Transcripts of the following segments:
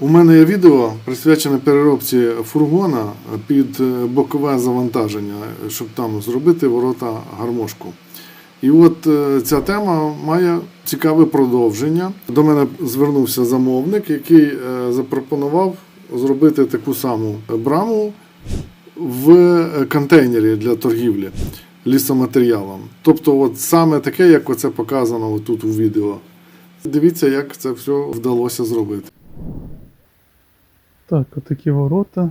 У мене є відео присвячене переробці фургона під е, бокове завантаження, щоб там зробити ворота гармошку. І от е, ця тема має цікаве продовження. До мене звернувся замовник, який е, запропонував зробити таку саму браму в контейнері для торгівлі лісоматеріалом. Тобто, от саме таке, як оце показано тут у відео. Дивіться, як це все вдалося зробити. Так, отакі ворота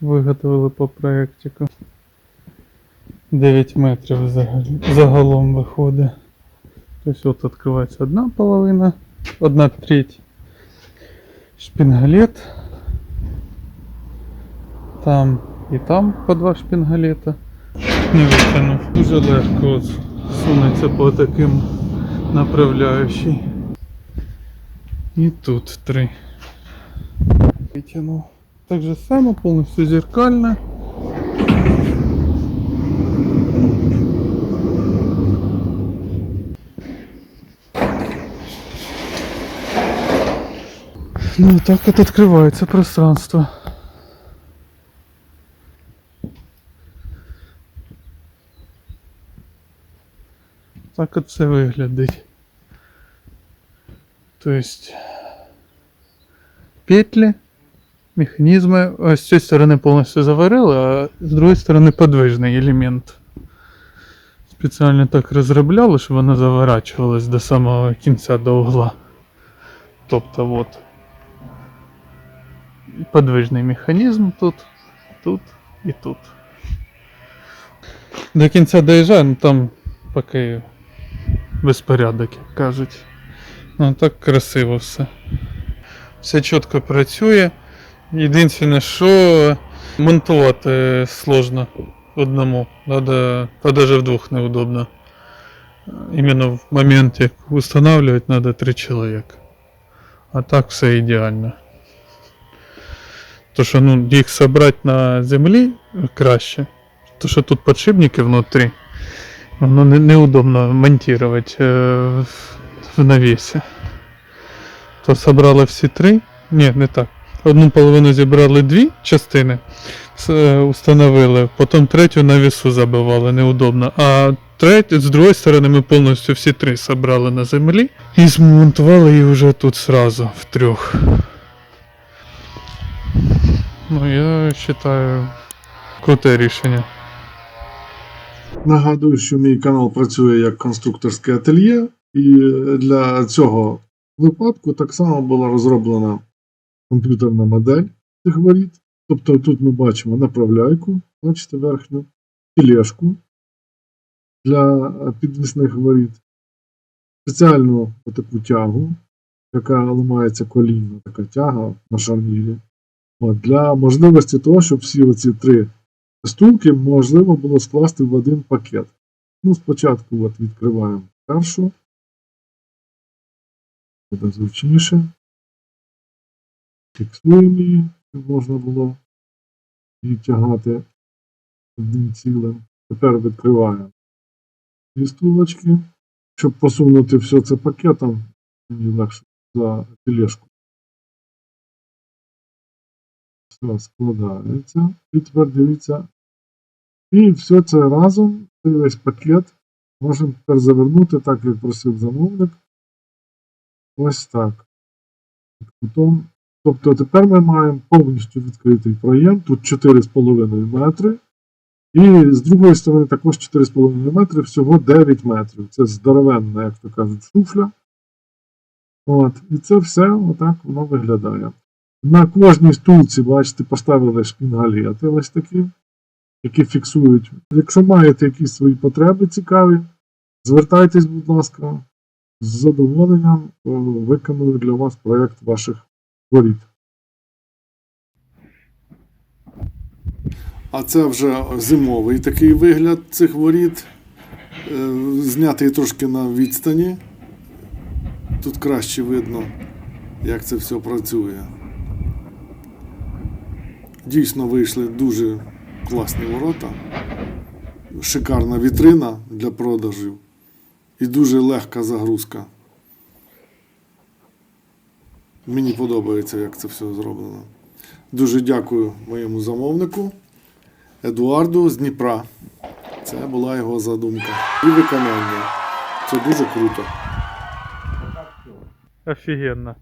виготовили по проєктику. 9 метрів загалом виходить. Тобто от відкривається одна половина, одна треть шпінгалет. Там і там по два шпінгалета. Не витягнув. Дуже легко сунеться по таким направляючий. І тут три вытянул. Так же само, полностью зеркально. Ну, вот так вот открывается пространство. Так от це виглядить. То есть механізми з цієї сторони повністю заварили, а з другої сторони подвижний елемент. Спеціально так розробляли, щоб вона заворачувалась до самого кінця до угла. Тобто от подвижний механізм тут, тут і тут. До кінця доїжджаю, ну там поки безпорядок, як кажуть. Ну так красиво все. Все чітко працює. Єдине, що монтувати сложно одному. Надо, а даже вдвох неудобно. Іменно в момент, як встановлювати, треба три чоловіка. А так все ідеально. То, що ну, їх собрати на землі краще. То, що тут подшипники внутрі, воно не, неудобно монтувати е, в- в навісі. То собрали всі три. Ні, не так. Одну половину зібрали дві частини, е, установили, потім третю на вісу забивали, неудобно. А третю, з другої сторони, ми повністю всі три собрали на землі і змонтували її вже тут сразу, в трьох. Ну, я вважаю, круте рішення. Нагадую, що мій канал працює як конструкторське ательє, і для цього випадку так само була розроблена комп'ютерна модель цих воріт. Тобто тут ми бачимо направляйку, бачите верхню, тележку для підвісних воріт, спеціальну таку тягу, яка ламається колінно, така тяга на шарнірі. От, для можливості того, щоб всі оці три стулки можливо було скласти в один пакет. Ну, спочатку от відкриваємо першу. Буде зручніше. Фіксуємо її, щоб можна було її тягати одним цілим. Тепер відкриваємо дві стулочки. Щоб посунути все це пакетом, мені легше за тележку. Все складається. І тепер дивіться. І все це разом, цей весь пакет, можемо тепер завернути, так як просив замовник. Ось так. Під. Тобто тепер ми маємо повністю відкритий проєм. Тут 4,5 метри. І з другої сторони також 4,5 метри, всього 9 метрів. Це здоровенна, як то кажуть, шуфля. От. І це все отак воно виглядає. На кожній стулці, бачите, поставили шпінгалети ось такі, які фіксують. Якщо маєте якісь свої потреби цікаві, звертайтесь, будь ласка, з задоволенням е, виконую для вас проєкт ваших воріт. А це вже зимовий такий вигляд цих воріт, е, знятий трошки на відстані. Тут краще видно, як це все працює. Дійсно вийшли дуже класні ворота. Шикарна вітрина для продажів і дуже легка загрузка. Мені подобається, як це все зроблено. Дуже дякую моєму замовнику Едуарду з Дніпра. Це була його задумка. І виконання. Це дуже круто. Офігенно.